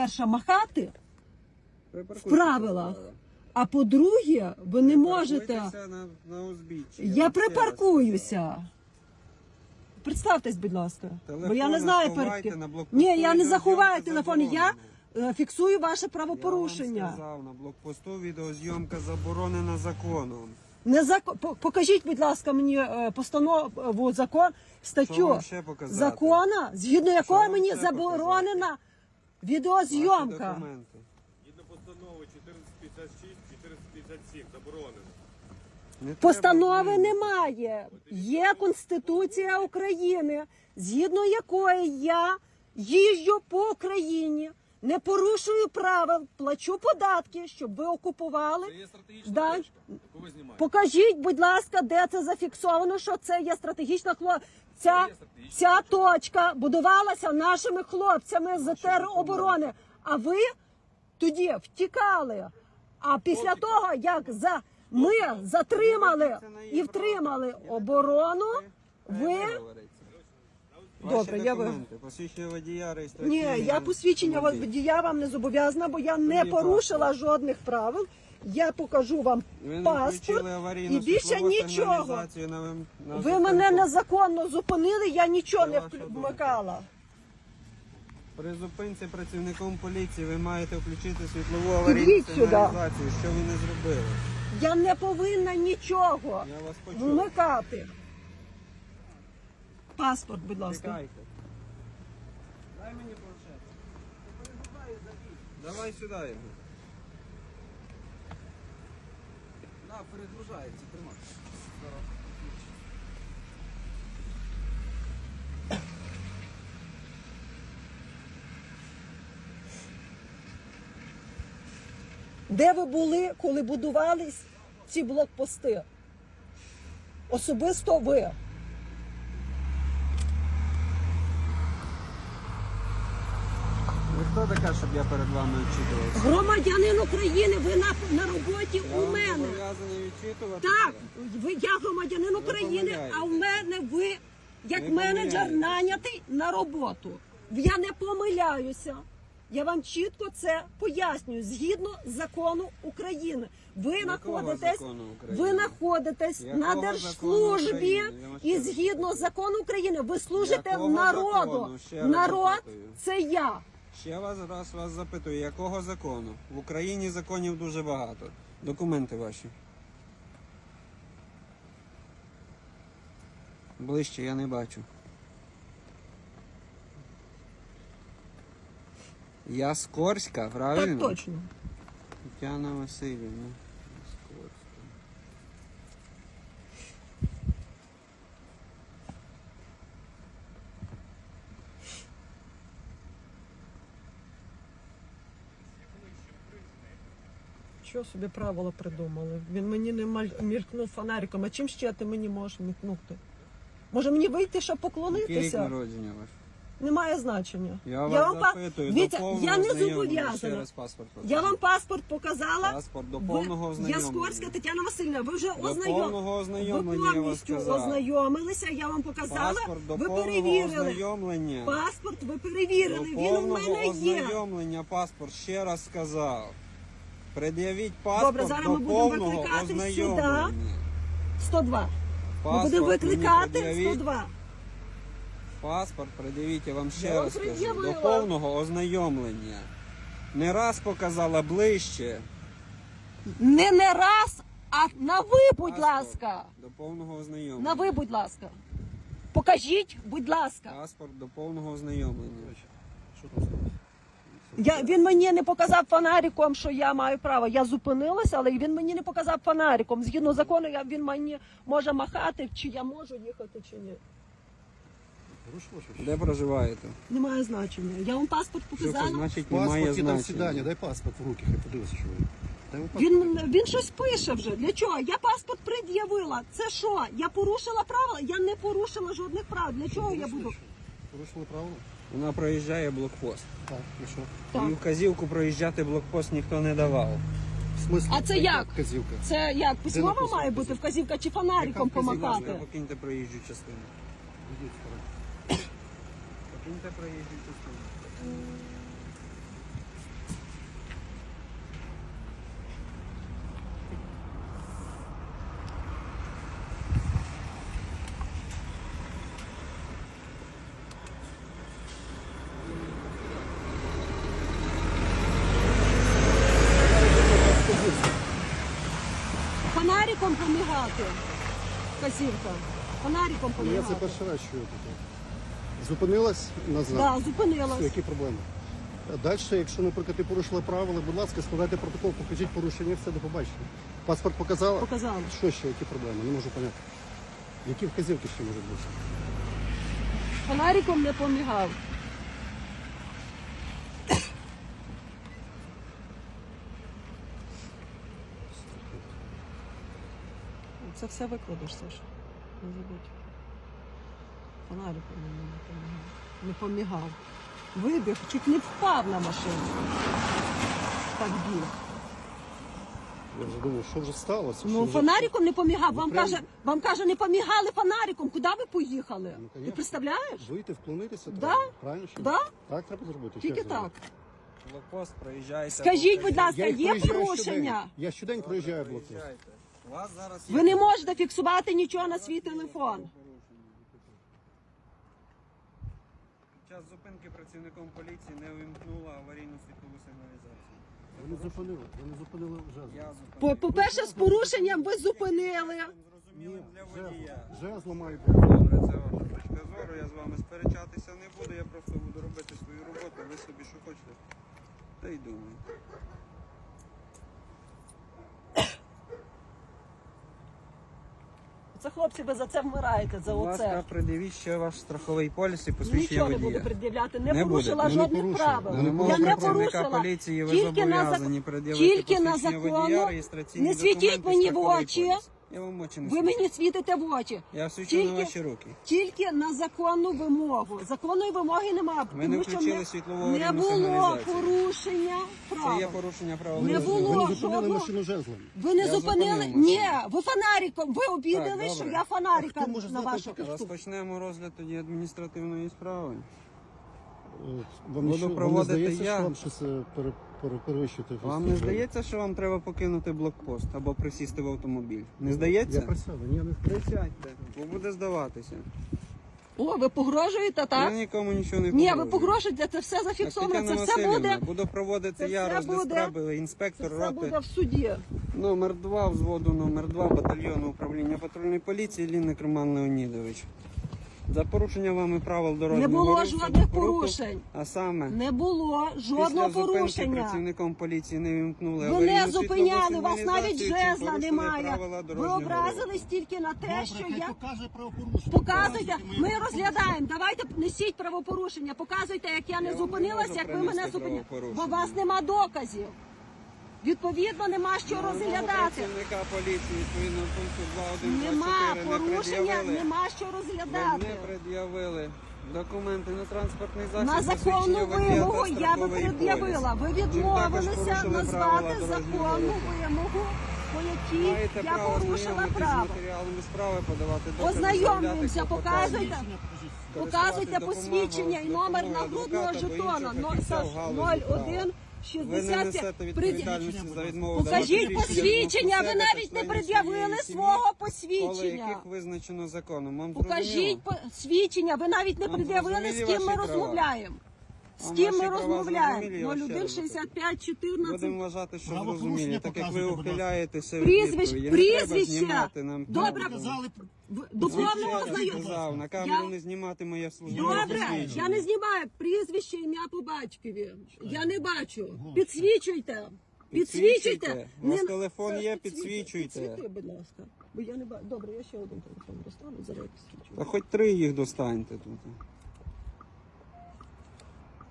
перше, махати, в правилах. а по-друге, ви не можете. На, на узбіччі. Я припаркуюся. Представтесь, будь ласка. Бо я не знаю перед на блокпосту, Ні, я не відеозйомка заховаю телефон. Я заборонена. е, фіксую ваше Я вам сказав, на блокпосту відеозйомка заборонена законом. Не зак... по- Покажіть, будь ласка, мені е, постанову закон Що статтю вам ще показати? закона, згідно якої вам мені ще заборонена Ваші відеозйомка. документи. Згідно постанови 1456, 1457 заборонено. Не Постанови треба немає. Є Конституція України, згідно якої я їжджу по Україні, не порушую правил, плачу податки, щоб ви окупували. Це є стратегічна Да. точка, яку ви знімаєте. Покажіть, будь ласка, де це зафіксовано, що це є стратегічна хло... Ця, ця точка будувалася нашими хлопцями з тероборони. А ви тоді втікали. А після того, як за ми затримали і втримали оборону, ви. Добре, я ви- посвідчення водія, ні, я посвідчення водія вам не зобов'язана, бо я не порушила жодних правил. Я покажу вам Ви паспорт і більше нічого. на на Ви мене незаконно зупинили, я нічого Це не ваша думка. вмикала. При зупинці працівником поліції ви маєте включити світлову аварійну Ідіть сюди. сигналізацію. Що ви не зробили? Я не повинна нічого Я вас почув. вмикати. Паспорт, будь ласка. Чекайте. Дай мені планшет. Давай сюди його. На, перегружається, тримай. Де ви були, коли будувались ці блокпости? Особисто. Ви хто така, щоб я перед вами відчитувався? Громадянин України, ви на, на роботі Я у вам мене. зобов'язаний відчитувати. Так, ви, я громадянин України, помиляєтесь. а в мене ви як Ви менеджер помиляєтесь. нанятий на роботу. Я не помиляюся. Я вам чітко це пояснюю згідно закону України. Ви Якого знаходитесь, закону України? ви знаходитесь Якого на закону держслужбі України? Я і ще згідно закону України ви служите Якого народу. закону? Ще раз Народ запитую. це я. Ще вас раз вас запитую, якого закону? В Україні законів дуже багато. Документи ваші. Ближче я не бачу. Я Скорська, правильно? Так точно. Тетяна Васильівна. Скорська. Що собі правила придумали? Він мені не мількнув фонариком. А чим ще ти мені можеш мількнути? Може мені вийти, щоб Який рік поклонитися? народження ваш? Немає значення. Я, вас вам запитую, Дивіться, до повного я не. Зобов'язана. Я вам паспорт показала. Паспорт до Ви- повного ознайомлення. Яскорська Тетяна Васильівна, ви вже До ознайом... ви я повністю ознайомилися, я вам показала, Паспорт до ви перевірили. Паспорт ви До перевірили, він у мене є. ознайомлення паспорт, ще раз сказав. Пред'явіть паспорт Добре, зараз до ми будемо повного викликати сюди. ознайомлення. 102. Ми Паспорт будемо мені викликати пред'явіть. 102. Паспорт пред'явіть, я вам ще Я раз скажу. пред'явила. До повного ознайомлення. Не раз показала ближче. Не не раз, а на ви, будь Паспорт ласка. До повного ознайомлення. На ви, будь ласка. Покажіть, будь ласка. Паспорт до повного ознайомлення. Що там сталося? Я, він мені не показав фонариком, що я маю право. Я зупинилася, але він мені не показав фонариком. Згідно закону, я, він мені може махати, чи я можу їхати, чи ні. Де проживаєте? Немає значення. Я вам паспорт Що це показала. значить немає Паспорт і до свидання, значення? дай паспорт в руки, хай подивися, що ви. Дай йому паспорт. Він, він щось пише вже. Для чого? Я паспорт пред'явила. Це що? Я порушила правила? Я не порушила жодних прав. Для чого я буду? Порушили правила? Вона проїжджає блокпост. Так, і що? Так. І вказівку проїжджати блокпост ніхто не давав. В смислі? А це як? Вказівка. Це як письмова написано має бути вказівка? чи фонариком Яка вказівка? Помахати? покиньте проїжджу частину. Покиньте проїжджу частину. Помігати. Казівка. Фонариком Ну, Я це помігати. перший раз чую таке. Зупинилась назад. Да, Все, зупинилась. які проблеми? Далі, якщо, наприклад, ти порушила правила, будь ласка, складайте протокол, покажіть порушення, все до побачення. Паспорт показала? Показала. Що ще, які проблеми? Не можу поняти. Які вказівки ще можуть бути? Фонариком не помігав. Це все викладеш, Саша. Не забудь. Фонариком мені не помігав. Не помігав. Вибіг, чуть не впав на машину. Так біг. Я вже думав, що вже сталося? Ну, Що вже- фонариком не помігав. Вам прям- каже, вам каже, не помігали фонариком. Куди ви поїхали? Ну, Ти конечно. представляєш? Вийти, вклонитися Да? треба. Правильно? Да? Так треба зробити? Тільки так. зробити? Блокпост проїжджаєте. Скажіть, будь ласка, Я їх є проїжджаю порушення? щодень. Я щодень проїжджаю блокпост. Проїжджайте. У вас зараз є Ви не можете фіксувати нічого на свій телефон. Під час зупинки працівником поліції не увімкнула аварійну світлову сигналізацію. Вони зупинили, вони зупинили вже. Я По- зупинив. По-перше, з порушенням ви зупинили. Зрозумілим для водія. Жезло мають. Добре, це ваша точка зору. Я з вами сперечатися не буду. Я просто буду робити свою роботу. Ви собі що хочете. Та й думаю. Це хлопці, ви за це вмираєте, за Будь ласка, оце. придивіть ще ваш страховий поліс і посвідчення Нічого не водія. буду пред'являти, не, Не порушила буде. Не жодних порушила. правил. Вимогу Я не працівника порушила. поліції ви Тільки на, зобов'язані пред'явити Тільки на посвідчення водія, закону. реєстраційні Не світіть мені в страховий очі. поліс. Я вам очі не Ви свічу. мені світите в очі. Я свічу на Тільки- ваші руки. Тільки на законну вимогу. Законної вимоги немає. Ви тому не що включили не, світлову не було порушення Це є порушення правил. Не дорожнього було. руху. Вони зупинили жодного- машину жезлом. Ви не Я зупинили? зупинив Ні, ви фонариком. Ви обідали, що я фонарика хто може на знати, вашу що- Розпочнемо розгляд тоді адміністративної справи. Е, Вам, Буду що, вам не проводити здається, я. що вам щось е, пере, перевищити? Вам не здається, що вам треба покинути блокпост або присісти в автомобіль? Не Я здається? присяду, ні, не Присядьте, бо буде здаватися. О, ви погрожуєте, Я так? нікому нічого не Ні, ви погрожую. погрожуєте, це все зафіксовано, Тетяна це все Василівна, буде. Буду проводити це я все розгляд буде- справи, Це інспектор все буде в суді. номер 2 взводу номер 2 батальйону управління патрульної поліції Лінник Роман Леонідович. За порушення вами правил дорожнього Не було руху, жодних руху, порушень. А саме Не було жодного зупинки порушення. працівником поліції не вимкнули Ви не зупиняли, вас навіть жезла немає. Ви образились тільки на те, що я покаже правопорушення. показуйте. Ми розглядаємо. Давайте несіть правопорушення. Показуйте, як я не Я зупинилася, як ви мене зупинили. Бо у вас нема доказів. Відповідно, нема що розглядати. Працівника поліції відповідно пункту 2.1.24 Нема не порушення, пред'явили. нема що Ви розглядати. не пред'явили документи на транспортний засіб. На законну вимогу я би пред'явила. Ви відмовилися назвати законну вимогу, по якій Маєте я право порушила ознайомитись з право. матеріалами справи, подавати докази, Ознайомлюємося, заявляти показуйте. клопотання, Показуйте користуватись посвідчення і допомогою номер адвоката нагрудного або жетона іншого фахівця в галузі права. 01 Ви не 60. несете відповідальності за відмову Покажіть давати посвідчення, ви навіть не пред'явили свого посвідчення. яких визначено законом. Вам Покажіть посвідчення, ви навіть не Вам пред'явили, з зрозумілі ким ми ваші права? розмовляємо. З ким ми розмовляємо? ще 01 65 14. Будемо вважати, що Правопорушення зрозумілі, так як ви показуйте, будь ласка. ухиляєтеся від Прізвищ, відповіді. Не треба знімати нам Добре. камеру. В- До Я повного знайомства. сказав, на камеру Я- не знімати моє службове Добре, посвідчення. я не знімаю прізвище, ім'я по батькові. Я не бачу. Підсвічуйте. Підсвічуйте. У вас Не- телефон є, Підсвічуйте. підсвічуйте. Підсвіти, будь ласка. Бо я не бачу. Добре, я ще один телефон достану, зараз я підсвічую. Та хоч три їх достаньте тут.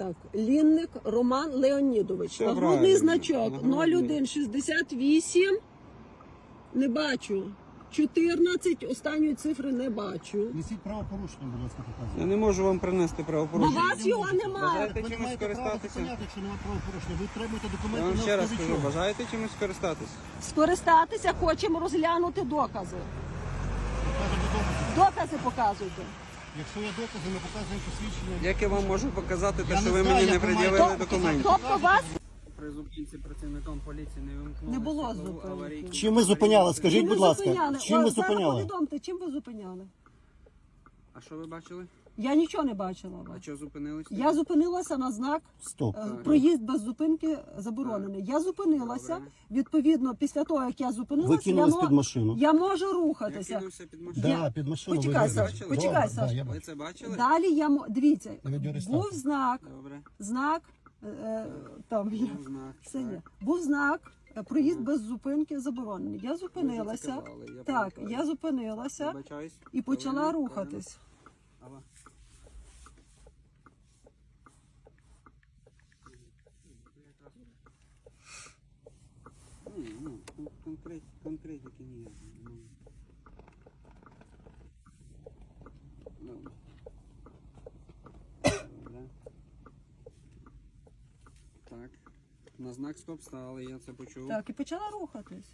Так, Лінник Роман Леонідович. Нагрудний значок Нагрудний. 0168. Не бачу. 14, останньої цифри не бачу. Несіть правопорушення, будь ласка, Я не можу вам принести правопорушення. вас його немає. Бажаєте чимось скористатися? зупиняти, немає правопорушення. Ви отримуєте Я документи вам на ще раз скажу, бажаєте чимось скористатися? Скористатися хочемо розглянути докази. Докази показуйте. Якщо є докази, ми показуємо посвідчення. Як я вам можу показати те, Я що не ви знаю, мені не як ви пред'явили маєте- документів? Тобто вас При зупинці працівником поліції не вимкнули Не було світлову зупинки. Чим ви зупиняли? Скажіть, будь ласка, зупиняли? чим О, ви зараз зупиняли? повідомте, чим ви зупиняли? А що ви бачили? Я нічого не бачила. А що зупинилися? Я зупинилася на знак Стоп. е, Так. проїзд без зупинки заборонений. Я зупинилася. Добре. Відповідно, після того як я Ви зупинилася, я, кинулись мо- під машину. я можу Я рухатися. кинувся під машину. Да, під машину. Почекай, ви Саш, бачили? почекай, Да, Саш. да, я Ви бачу. це бачили? Далі я мо- дивіться, На був знак, Добре. знак е, е, там Був знак. Це так. є. Був знак, проїзд без зупинки заборонений. Я зупинилася. я Так, я зупинилася і почала рухатись. ну, конкрет, конкретики ніякої. ну. Добре. Добре. Так. На знак стоп стали, я це почув. Так, і почала рухатись.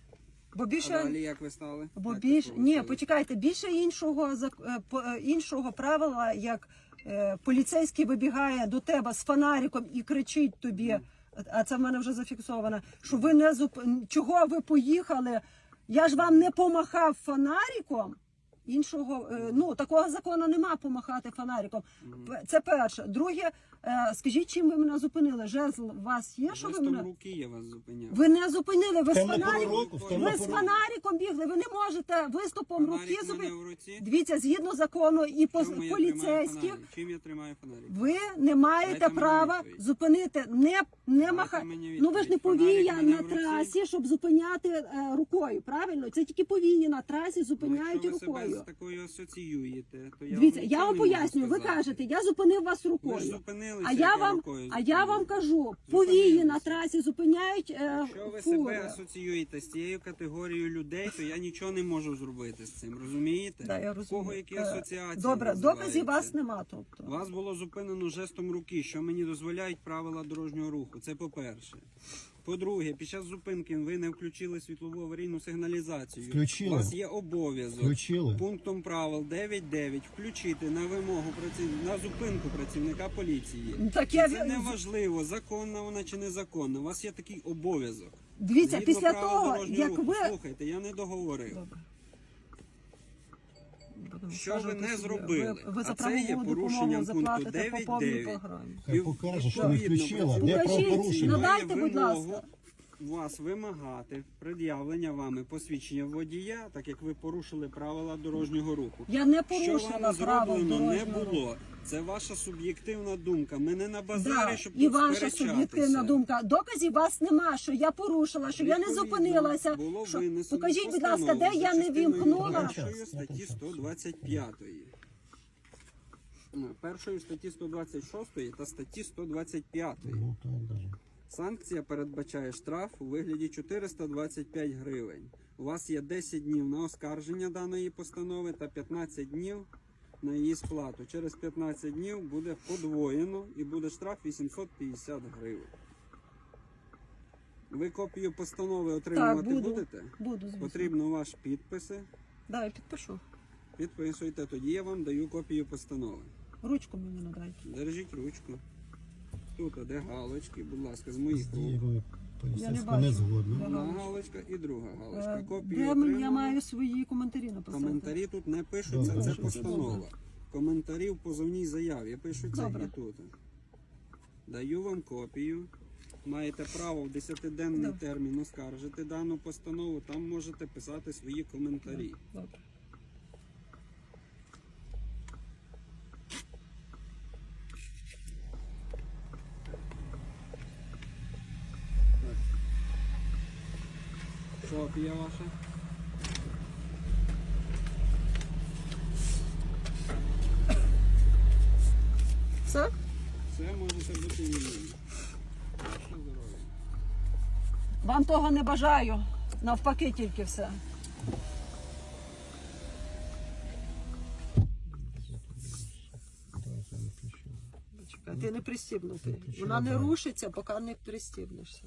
Бо А більше. далі як ви стали? Бо Як більш ви ні, почекайте, більше іншого е, е, іншого правила, як е, поліцейський вибігає до тебе з фонариком і кричить тобі, а це в мене вже зафіксовано, що ви не зуп... чого ви поїхали? Я ж вам не помахав фонариком. Іншого ну такого закону нема помахати фонариком. Це перше. Друге, скажіть, чим ви мене зупинили? Жезл у вас є, що ви мене? руки я вас зупиняв. Ви не зупинили, ви з фонариком. року, в Ви з фонариком бігли, ви не можете виступом Фонарик руки в мене зупинити. в руці. Дивіться, згідно закону і по Чому я тримаю поліцейських, фонарик? Чим я тримаю фонарик? ви не маєте Дайте мені права відповідь. зупинити, не, не маха. мені Ну ви ж не. Фонарик повія мене на в руці. трасі, щоб зупиняти е, рукою. Правильно? Це тільки повії на трасі зупиняють Ну, Якщо ви себе рукою. з такою асоціюєте, то я Дивіться, вам я нічого вам не можу пояснюю. Ви сказати. кажете, я зупинив вас Ви ж рукою. Зупинилися, А я вам, рукою а я вам кажу, повії на трасі зупиняють е, Якщо ви фури. себе асоціюєте з цією категорією людей, то я нічого не можу зробити з цим. Розумієте? Да, я розумію. кого які Е, асоціації? Добре, називаються? доказів вас нема. Тобто. Вас було зупинено жестом руки, що мені дозволяють правила дорожнього руху. Це по-перше. По-друге, під час зупинки ви не включили світлову аварійну сигналізацію. Включили. У вас є обов'язок Включили. пунктом правил 9.9 включити на вимогу праців... на зупинку працівника поліції. Ну, так я це не важливо, законна вона чи незаконна. У вас є такий обов'язок. Дивіться, Згідно після правил того, дорожнього як руху. ви слухайте, я не договорив. Добре. Що ви не зробили? Ви, ви за А це є порушенням заплатите пункту по повній 9.9. Хай покаже, що не включила. Покажіть, надайте, будь ласка. Вас вимагати пред'явлення вами посвідчення водія, так як ви порушили правила дорожнього руху. Я не Що порушила вами правил зроблено не дорожнього руху. було. Це ваша суб'єктивна думка. Ми не на базарі, Да, щоб і тут ваша сперечатися. суб'єктивна думка. Доказів вас нема, що я порушила, що я не Відповідно, зупинилася. Було Що... винесено Покажіть, будь ласка, постанову де я за не частиною вімкнула. Першої статті 125. Ну, Першої статті 126 та статті 125. Ну, так даже. Санкція передбачає штраф у вигляді 425 гривень. У вас є 10 днів на оскарження даної постанови та 15 днів на її сплату. Через 15 днів буде подвоєно і буде штраф 850 гривень. Ви копію постанови отримувати Так, буду. будете? Буду, звісно. Потрібно ваші підписи. Да, я підпишу. Підписуйте, тоді я вам даю копію постанови. Ручку мені надайте. Держіть ручку. Тут де галочки, будь ласка, з моїх рук. бачу. не згодна. Одна галочка? і друга галочка. Е, Копію Де отримали. я маю свої коментарі написати? Коментарі тут не пишуться, Добре. це постанова. Коментарі в позовній заяві пишуться Добре. і тут. Даю вам копію. Маєте право в 10-денний Добре. термін оскаржити дану постанову. Там можете писати свої коментарі. Добре. Копія ваша. Все? Все можете бути вільними. Ваше. Вам того не бажаю. Навпаки, тільки все. Ти не пристібнутий. Вона не рушиться, поки не пристібнешся.